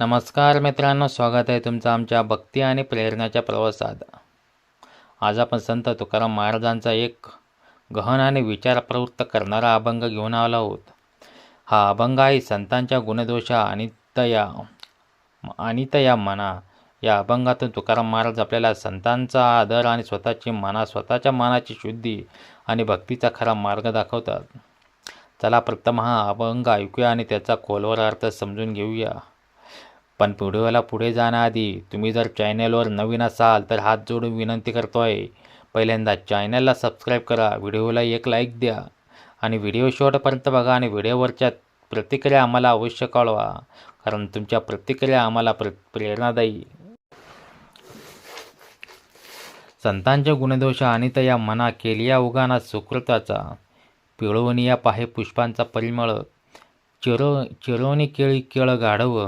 नमस्कार मित्रांनो स्वागत आहे तुमचं आमच्या भक्ती आणि प्रेरणाच्या प्रवासात. आज आपण संत तुकाराम महाराजांचा एक गहन आणि विचार प्रवृत्त करणारा अभंग घेऊन आला आहोत. हा अभंग आहे संतांच्या गुणदोषा अनितया अनितया मना. या अभंगातून तुकाराम महाराज आपल्याला संतांचा आदर आणि स्वतःची मना स्वतःच्या मनाची शुद्धी आणि भक्तीचा खरा मार्ग दाखवतात. चला प्रथम हा अभंग ऐकूया आणि त्याचा खोलवर अर्थ समजून घेऊया. पण व्हिडिओला पुढे जाण्याआधी तुम्ही जर चॅनेलवर नवीन असाल तर हात जोडून विनंती करतो आहे पहिल्यांदा चॅनलला सबस्क्राईब करा व्हिडिओला एक लाईक द्या आणि व्हिडिओ शेवटपर्यंत बघा आणि व्हिडिओवरच्या प्रतिक्रिया आम्हाला अवश्य कळवा कारण तुमच्या प्रतिक्रिया आम्हाला प्र प्रेरणादायी. संतांच्या गुणदोष आणि या मना केलिया उगाना सुकृताचा पिळवणिया पाहे पुष्पांचा परिमळ चिरो चिरोनी केळी केळ गाढव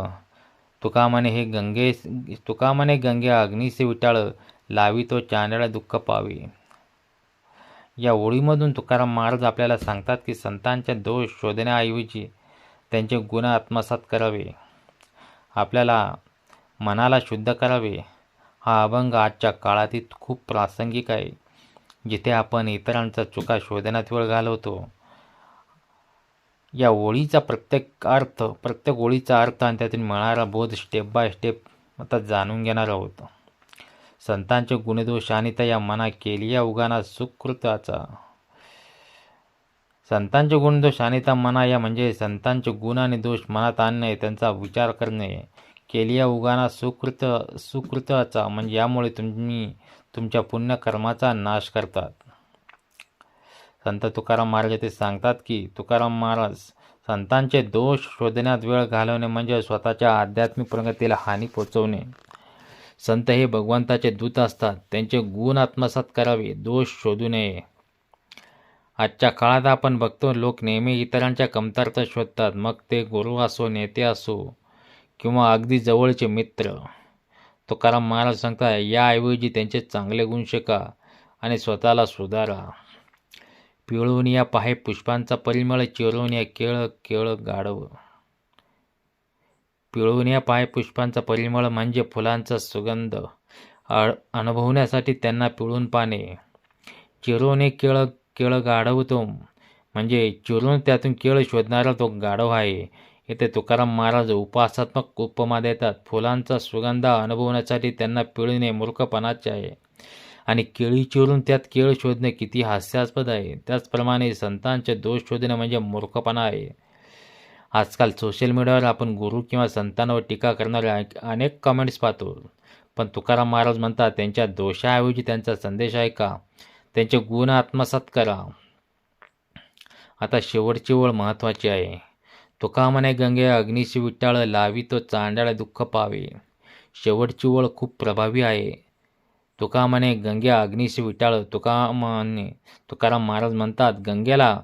तुका म्हणे हे गंगे तुका म्हणे गंगे अग्निसे विटाळ लावी तो चांदळा दुःख पावे. या ओळीमधून तुकाराम महाराज आपल्याला सांगतात की संतांचे दोष शोधण्याऐवजी त्यांचे गुण आत्मसात करावे. आपल्याला मनाला शुद्ध करावे. हा अभंग आजच्या काळातील खूप प्रासंगिक आहे. जिथे आपण इतरांचा चुका शोधण्यात वेळ घालवतो या ओळीचा प्रत्येक अर्थ प्रत्येक ओळीचा अर्थ आणि त्यातून मिळणारा बोध स्टेप बाय स्टेप आता जाणून घेणार आहोत. संतांचे गुणदोष आणि त्या मना केली या उगाना सुकृताचा. संतांचे गुणदोष आणि त्या मना या म्हणजे संतांचे गुण आणि दोष मनात आणणे त्यांचा विचार करणे. केलिया उगाना सुकृत सुकृताचा म्हणजे यामुळे तुम्ही तुमच्या पुण्यकर्माचा नाश करतात. संत तुकाराम महाराज ते सांगतात की तुकाराम महाराज संतांचे दोष शोधण्यात वेळ घालवणे म्हणजे स्वतःच्या आध्यात्मिक प्रगतीला हानी पोचवणे. संत हे भगवंताचे दूत असतात. त्यांचे गुण आत्मसात करावे दोष शोधू नये. आजच्या काळात आपण बघतो लोक नेहमी इतरांच्या कमतरता शोधतात. मग ते गुरु असो नेते असो किंवा अगदी जवळचे मित्र. तुकाराम महाराज सांगतात याऐवजी त्यांचे चांगले गुण शिका आणि स्वतःला सुधारा. पिळून या पाहे पुष्पांचा परिमळ चिरून या केळ केळ गाढव. पिळून या पाहे पुष्पांचा परिमळ म्हणजे फुलांचा सुगंध. अनुभवण्यासाठी त्यांना पिळून पाने. चिरून केळ केळ गाढवतो म्हणजे चिरून त्यातून केळ शोधणारा तो गाढव आहे. येथे तुकाराम महाराज उपासात्मक उपमा देतात. फुलांचा सुगंध अनुभवण्यासाठी त्यांना पिळणे मूर्खपणाचे आहे. आणि केळी चिरून त्यात केळ शोधणे किती हास्यास्पद आहे. त्याचप्रमाणे संतांचे दोष शोधणे म्हणजे मूर्खपणा आहे. आजकाल सोशल मीडियावर आपण गुरु किंवा संतांवर टीका करणारे अनेक कमेंट्स पाहतो. पण तुकाराम महाराज म्हणतात त्यांच्या दोषाऐवजी त्यांचा संदेश ऐका त्यांचे गुण आत्मसात करा. आता शेवटची ओळ महत्त्वाची आहे. तुका म्हणे गंगे अग्निशी विटाळ लावी तो चांडाळ दुःख पावे. शेवटची ओळ खूप प्रभावी आहे. तुकामाने गंगे गंग्या अग्निशी विटाळ तुका तुकाराम महाराज म्हणतात गंगेला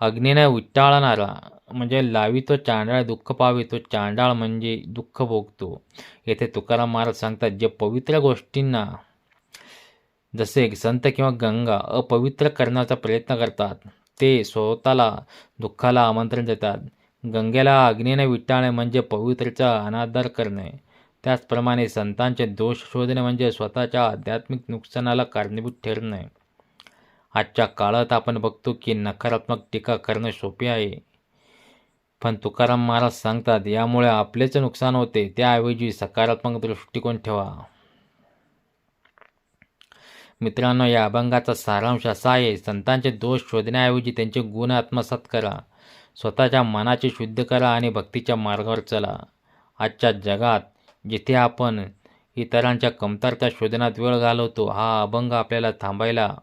अग्नीने विटाळणारा म्हणजे लावी तो चांडाळ दुःख पावी तो चांडाळ म्हणजे दुःख भोगतो. येथे तुकाराम महाराज सांगतात जे पवित्र गोष्टींना जसे संत किंवा गंगा अपवित्र करण्याचा प्रयत्न करतात ते स्वतःला दुःखाला आमंत्रण देतात. गंगेला अग्नीने विटाळणे म्हणजे पवित्रचा अनादर करणे. त्याचप्रमाणे संतांचे दोष शोधणे म्हणजे स्वतःच्या आध्यात्मिक नुकसानाला कारणीभूत ठरणे. आजच्या काळात आपण बघतो की नकारात्मक टीका करणे सोपे आहे. पण तुकाराम महाराज सांगतात यामुळे आपलेच नुकसान होते त्याऐवजी सकारात्मक दृष्टिकोन ठेवा. मित्रांनो या अभंगाचा सारांश असा आहे संतांचे दोष शोधण्याऐवजी त्यांचे गुण आत्मसात करा. स्वतःच्या मनाचे शुद्ध करा आणि भक्तीच्या मार्गावर चला. आजच्या जगात जिथे आपण इतरांच्या कमतरता शोधण्यात वेळ घालवतो हा अभंग आपल्याला थांबायला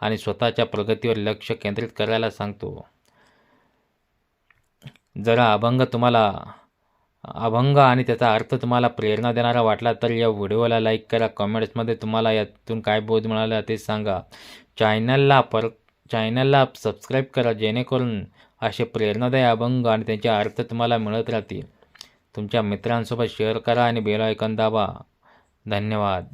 आणि स्वतःच्या प्रगतीवर लक्ष केंद्रित करायला सांगतो. जरा अभंग तुम्हाला अभंग आणि त्याचा अर्थ तुम्हाला प्रेरणा देणारा वाटला तर या व्हिडिओला लाईक करा. कमेंट्समध्ये तुम्हाला यातून काय बोध मिळाला ते सांगा. चॅनलला पर चॅनलला सबस्क्राईब करा जेणेकरून असे प्रेरणादायी अभंग आणि त्यांचे अर्थ तुम्हाला मिळत राहतील. तुमच्या मित्रांसोबत शेअर करा आणि बेल ऐकन दाबा. धन्यवाद.